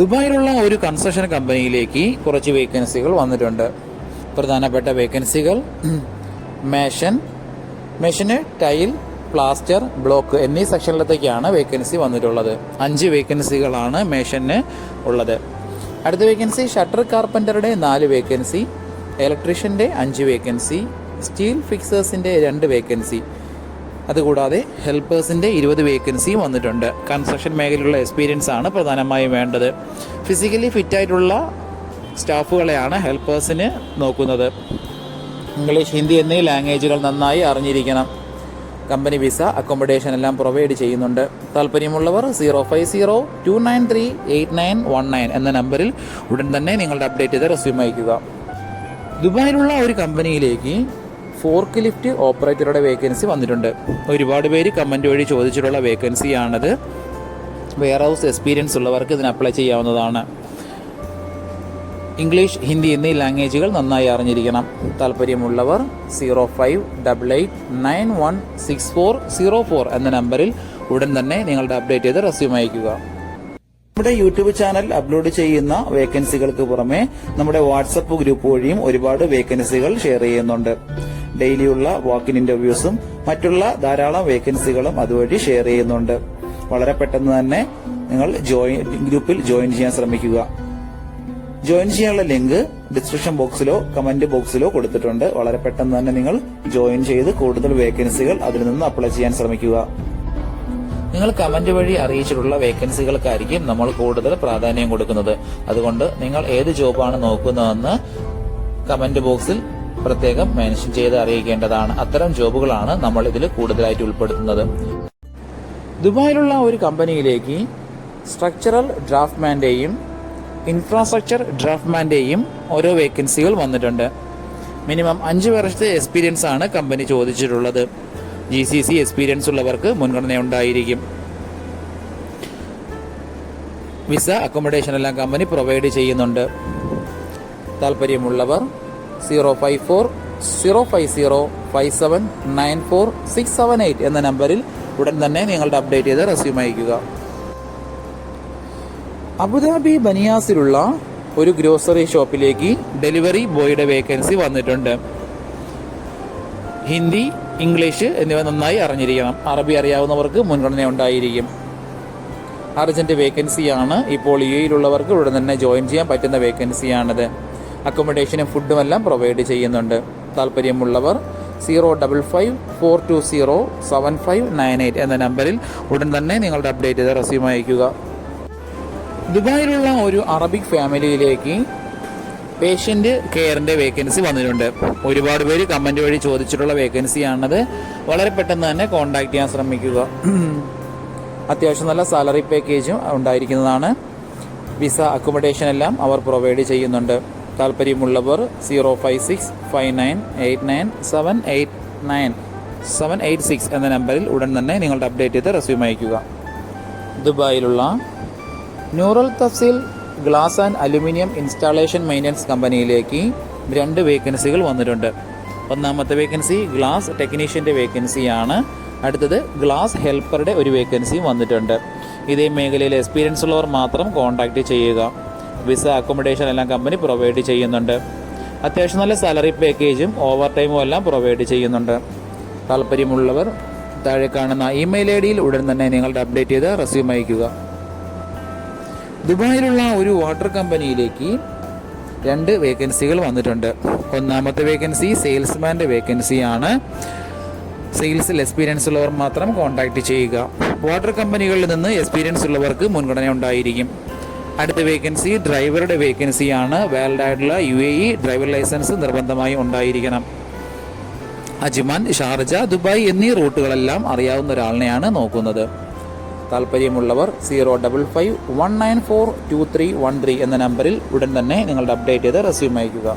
ദുബായിലുള്ള ഒരു കൺസ്ട്രക്ഷൻ കമ്പനിയിലേക്ക് കുറച്ച് വേക്കൻസികൾ വന്നിട്ടുണ്ട്. പ്രധാനപ്പെട്ട വേക്കൻസികൾ മേഷൻ മെഷീന് ടൈൽ പ്ലാസ്റ്റർ ബ്ലോക്ക് എന്നീ സെക്ഷനിലത്തേക്കാണ് വേക്കൻസി വന്നിട്ടുള്ളത്. അഞ്ച് വേക്കൻസികളാണ് മേഷന് ഉള്ളത്. അടുത്ത വേക്കൻസി ഷട്ടർ കാർപ്പന്ററുടെ നാല് വേക്കൻസി ഇലക്ട്രീഷ്യന്റെ അഞ്ച് വേക്കൻസി സ്റ്റീൽ ഫിക്സേഴ്സിന്റെ രണ്ട് വേക്കൻസി അതുകൂടാതെ ഹെൽപ്പേഴ്സിന്റെ ഇരുപത് വേക്കൻസിയും വന്നിട്ടുണ്ട്. കൺസ്ട്രക്ഷൻ മേഖലയിലുള്ള എക്സ്പീരിയൻസ് ആണ് പ്രധാനമായും വേണ്ടത്. ഫിസിക്കലി ഫിറ്റായിട്ടുള്ള സ്റ്റാഫുകളെയാണ് ഹെൽപ്പേഴ്സിന് നോക്കുന്നത്. ഇംഗ്ലീഷ് ഹിന്ദി എന്നീ ലാംഗ്വേജുകൾ നന്നായി അറിഞ്ഞിരിക്കണം. കമ്പനി വിസ അക്കോമഡേഷൻ എല്ലാം പ്രൊവൈഡ് ചെയ്യുന്നുണ്ട്. താല്പര്യമുള്ളവർ zero five zero two nine three eight nine one nine എന്ന നമ്പറിൽ ഉടൻ തന്നെ നിങ്ങളുടെ അപ്ഡേറ്റ് ചെയ്ത് റെസ്യൂം അയക്കുക ദുബായിലുള്ള ഒരു കമ്പനിയിലേക്ക് ഫോർക്ക് ലിഫ്റ്റ് ഓപ്പറേറ്ററുടെ വേക്കൻസി വന്നിട്ടുണ്ട്. ഒരുപാട് പേര് കമന്റ് വഴി ചോദിച്ചിട്ടുള്ള വേക്കൻസിയാണത്. വെയർ ഹൗസ് എക്സ്പീരിയൻസ് ഉള്ളവർക്ക് ഇതിന് അപ്ലൈ ചെയ്യാവുന്നതാണ്. ഇംഗ്ലീഷ് ഹിന്ദി എന്നീ ലാംഗ്വേജുകൾ നന്നായി അറിഞ്ഞിരിക്കണം. താല്പര്യമുള്ളവർ zero five double eight nine one six four zero four എന്ന നമ്പറിൽ ഉടൻ തന്നെ നിങ്ങളുടെ അപ്ഡേറ്റ് ചെയ്ത് റെസ്യൂം അയക്കുക നമ്മുടെ യൂട്യൂബ് ചാനൽ അപ്ലോഡ് ചെയ്യുന്ന വേക്കൻസികൾക്ക് പുറമെ നമ്മുടെ വാട്സപ്പ് ഗ്രൂപ്പ് വഴിയും ഒരുപാട് വേക്കൻസികൾ ഷെയർ ചെയ്യുന്നുണ്ട്. ഡെയിലിയുള്ള വാക്കിൻ ഇന്റർവ്യൂസും മറ്റുള്ള ധാരാളം വേക്കൻസികളും അതുവഴി ഷെയർ ചെയ്യുന്നുണ്ട്. വളരെ പെട്ടെന്ന് തന്നെ നിങ്ങൾ ജോയിൻ ഗ്രൂപ്പിൽ ജോയിൻ ചെയ്യാൻ ശ്രമിക്കുക. ജോയിൻ ചെയ്യാനുള്ള ലിങ്ക് ഡിസ്ക്രിപ്ഷൻ ബോക്സിലോ കമന്റ് ബോക്സിലോ കൊടുത്തിട്ടുണ്ട്. വളരെ പെട്ടെന്ന് തന്നെ നിങ്ങൾ ജോയിൻ ചെയ്ത് കൂടുതൽ വേക്കൻസികൾ അതിൽ നിന്ന് അപ്ലൈ ചെയ്യാൻ ശ്രമിക്കുക. നിങ്ങൾ കമന്റ് വഴി അറിയിച്ചിട്ടുള്ള വേക്കൻസികൾക്കായിരിക്കും നമ്മൾ കൂടുതൽ പ്രാധാന്യം കൊടുക്കുന്നത്. അതുകൊണ്ട് നിങ്ങൾ ഏത് ജോബാണ് നോക്കുന്നതെന്ന് കമന്റ് ബോക്സിൽ പ്രത്യേകം മെൻഷൻ ചെയ്ത് അറിയിക്കേണ്ടതാണ്. അത്തരം ജോബുകളാണ് നമ്മൾ ഇതിൽ കൂടുതലായിട്ട് ഉൾപ്പെടുത്തുന്നത്. ദുബായിലുള്ള ഒരു കമ്പനിയിലേക്ക് സ്ട്രക്ചറൽ ഡ്രാഫ്റ്റ്മാന്റെയും ഇൻഫ്രാസ്ട്രക്ചർ ഡ്രാഫ്റ്റ്മാന്റെയും ഓരോ വേക്കൻസികൾ വന്നിട്ടുണ്ട്. മിനിമം അഞ്ച് വർഷത്തെ എക്സ്പീരിയൻസ് ആണ് കമ്പനി ചോദിച്ചിട്ടുള്ളത്. ജി സി സി എക്സ്പീരിയൻസ് ഉള്ളവർക്ക് മുൻഗണന ഉണ്ടായിരിക്കും വിസ അക്കോമഡേഷൻ എല്ലാം കമ്പനി പ്രൊവൈഡ് ചെയ്യുന്നുണ്ട്. താല്പര്യമുള്ളവർ zero five four zero five zero five seven nine four six seven eight എന്ന നമ്പറിൽ ഉടൻ തന്നെ നിങ്ങളുടെ അപ്ഡേറ്റ് ചെയ്ത് റെസ്യൂം അയക്കുക അബുദാബി ബനിയാസിലുള്ള ഒരു ഗ്രോസറി ഷോപ്പിലേക്ക് ഡെലിവറി ബോയുടെ വേക്കൻസി വന്നിട്ടുണ്ട്. ഹിന്ദി ഇംഗ്ലീഷ് എന്നിവ നന്നായി അറിഞ്ഞിരിക്കണം. അറബി അറിയാവുന്നവർക്ക് മുൻഗണന ഉണ്ടായിരിക്കും. അർജന്റ് വേക്കൻസിയാണ് ഇപ്പോൾ യു എയിലുള്ളവർക്ക് ഉടൻ തന്നെ ജോയിൻ ചെയ്യാൻ പറ്റുന്ന വേക്കൻസിയാണിത്. അക്കോമഡേഷനും ഫുഡും എല്ലാം പ്രൊവൈഡ് ചെയ്യുന്നുണ്ട്. താല്പര്യമുള്ളവർ zero double five four two zero seven five nine eight എന്ന നമ്പറിൽ ഉടൻ തന്നെ നിങ്ങളുടെ അപ്ഡേറ്റ് ചെയ്ത റെസ്യൂം അയക്കുക ദുബായിലുള്ള ഒരു അറബിക് ഫാമിലിയിലേക്ക് പേഷ്യന്റ് കെയറിന്റെ വേക്കൻസി വന്നിട്ടുണ്ട്. ഒരുപാട് പേര് കമന്റ് വഴി ചോദിച്ചിട്ടുള്ള വേക്കൻസിയാണത്. വളരെ പെട്ടെന്ന് തന്നെ കോൺടാക്ട് ചെയ്യാൻ ശ്രമിക്കുക. അത്യാവശ്യം നല്ല സാലറി പാക്കേജും ഉണ്ടായിരിക്കുന്നതാണ്. വിസ അക്കോമഡേഷൻ എല്ലാം അവർ പ്രൊവൈഡ് ചെയ്യുന്നുണ്ട്. താല്പര്യമുള്ളവർ zero five six five nine eight nine seven eight nine seven eight six എന്ന നമ്പറിൽ ഉടൻ തന്നെ നിങ്ങളുടെ അപ്ഡേറ്റ് ചെയ്ത് റെസ്യൂം അയക്കുക ദുബായിലുള്ള neural തഫ്സീൽ glass and aluminium installation maintenance കമ്പനിയിലേക്ക് രണ്ട് വേക്കൻസികൾ വന്നിട്ടുണ്ട്. ഒന്നാമത്തെ വേക്കൻസി ഗ്ലാസ് ടെക്നീഷ്യന്റെ വേക്കൻസിയാണ്. അടുത്തത് ഗ്ലാസ് ഹെൽപ്പറുടെ ഒരു വേക്കൻസിയും വന്നിട്ടുണ്ട്. ഇതേ മേഖലയിൽ എക്സ്പീരിയൻസ് ഉള്ളവർ മാത്രം കോൺടാക്റ്റ് ചെയ്യുക. വിസ അക്കോമഡേഷൻ എല്ലാം കമ്പനി പ്രൊവൈഡ് ചെയ്യുന്നുണ്ട്. അത്യാവശ്യം നല്ല സാലറി പാക്കേജും ഓവർ ടൈമും എല്ലാം പ്രൊവൈഡ് ചെയ്യുന്നുണ്ട്. താല്പര്യമുള്ളവർ താഴെ കാണുന്ന ഇമെയിൽ ഐ ഡിയിൽ ഉടൻ തന്നെ നിങ്ങളുടെ അപ്ഡേറ്റ് ചെയ്ത് റെസ്യൂം അയക്കുക ദുബായിലുള്ള ഒരു വാട്ടർ കമ്പനിയിലേക്ക് രണ്ട് വേക്കൻസികൾ വന്നിട്ടുണ്ട്. ഒന്നാമത്തെ വേക്കൻസി സെയിൽസ്മാന്റെ വേക്കൻസിയാണ് സെയിൽസിൽ എക്സ്പീരിയൻസ് ഉള്ളവർ മാത്രം കോൺടാക്റ്റ് ചെയ്യുക. വാട്ടർ കമ്പനികളിൽ നിന്ന് എക്സ്പീരിയൻസ് ഉള്ളവർക്ക് മുൻഗണന ഉണ്ടായിരിക്കും. അടുത്ത വേക്കൻസി ഡ്രൈവറുടെ വേക്കൻസിയാണ് വാലിഡ് ആയിട്ടുള്ള U A E driver licence നിർബന്ധമായും ഉണ്ടായിരിക്കണം. അജ്മാൻ ഷാർജ ദുബായ് എന്നീ റൂട്ടുകളെല്ലാം അറിയാവുന്ന ഒരാളിനെയാണ് നോക്കുന്നത്. താല്പര്യമുള്ളവർ zero double five one nine four two three one three എന്ന നമ്പറിൽ ഉടൻ തന്നെ നിങ്ങളുടെ അപ്ഡേറ്റ് ചെയ്ത് റെസ്യൂം അയക്കുക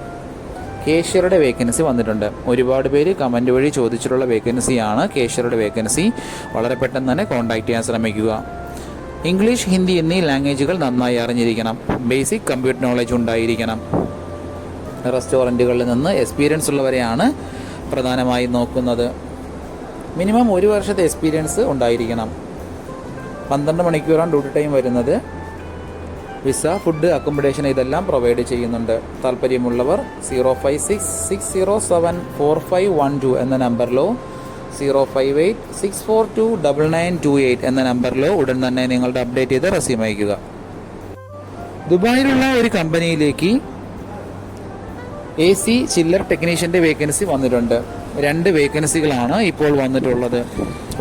കേഷ്യറുടെ വേക്കൻസി വന്നിട്ടുണ്ട്. ഒരുപാട് പേര് കമന്റ് വഴി ചോദിച്ചിട്ടുള്ള വേക്കൻസിയാണ് കേഷ്യറുടെ വേക്കൻസി വളരെ പെട്ടെന്ന് തന്നെ കോൺടാക്ട് ചെയ്യാൻ ശ്രമിക്കുക. ഇംഗ്ലീഷ് ഹിന്ദി എന്നീ ലാംഗ്വേജുകൾ നന്നായി അറിഞ്ഞിരിക്കണം. ബേസിക് കമ്പ്യൂട്ടർ നോളജ് ഉണ്ടായിരിക്കണം. റെസ്റ്റോറന്റുകളിൽ നിന്ന് എക്സ്പീരിയൻസ് ഉള്ളവരെയാണ് പ്രധാനമായും നോക്കുന്നത്. മിനിമം ഒരു വർഷത്തെ എക്സ്പീരിയൻസ് ഉണ്ടായിരിക്കണം. പന്ത്രണ്ട് മണിക്കൂറാണ് ഡ്യൂട്ടി ടൈം വരുന്നത്. വിസ ഫുഡ് അക്കോമഡേഷൻ ഇതെല്ലാം പ്രൊവൈഡ് ചെയ്യുന്നുണ്ട്. താല്പര്യമുള്ളവർ zero five six six zero seven four five one two എന്ന നമ്പറിലോ zero five eight six four two double nine two eight എന്ന നമ്പറിലോ ഉടൻ തന്നെ നിങ്ങളുടെ അപ്ഡേറ്റ് ചെയ്ത് റെസ്യൂം അയക്കുക ദുബായിലുള്ള ഒരു കമ്പനിയിലേക്ക് എ സി ചില്ലർ ടെക്നീഷ്യന്റെ വേക്കൻസി വന്നിട്ടുണ്ട്. രണ്ട് വേക്കൻസികളാണ് ഇപ്പോൾ വന്നിട്ടുള്ളത്.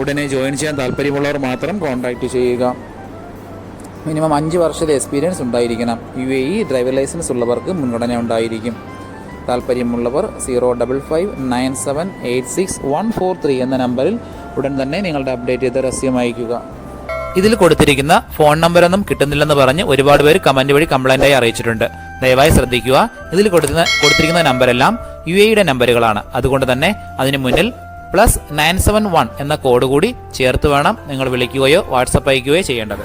ഉടനെ ജോയിൻ ചെയ്യാൻ താല്പര്യമുള്ളവർ മാത്രം കോൺടാക്ട് ചെയ്യുക. മിനിമം അഞ്ച് വർഷത്തെ എക്സ്പീരിയൻസ് ഉണ്ടായിരിക്കണം. U A E driver licence ഉള്ളവർക്ക് മുൻഗണന ഉണ്ടായിരിക്കും. താല്പര്യമുള്ളവർ zero double five nine seven eight six one four three എന്ന നമ്പറിൽ ഉടൻ തന്നെ നിങ്ങളുടെ അപ്ഡേറ്റ് ചെയ്ത റസ്യം അയക്കുക ഇതിൽ കൊടുത്തിരിക്കുന്ന ഫോൺ നമ്പറൊന്നും കിട്ടുന്നില്ലെന്ന് പറഞ്ഞ് ഒരുപാട് പേര് കമന്റ് വഴി കംപ്ലൈന്റ് ആയി അറിയിച്ചിട്ടുണ്ട്. ദയവായി ശ്രദ്ധിക്കുക. ഇതിൽ കൊടുക്കുന്ന കൊടുത്തിരിക്കുന്ന നമ്പരെല്ലാം യു എയുടെ നമ്പറുകളാണ്. അതുകൊണ്ട് തന്നെ അതിന് മുന്നിൽ പ്ലസ് നയൻ സെവൻ വൺ എന്ന കോഡ് കൂടി ചേർത്ത് വേണം നിങ്ങൾ വിളിക്കുകയോ വാട്സപ്പ് അയക്കുകയോ ചെയ്യേണ്ടത്.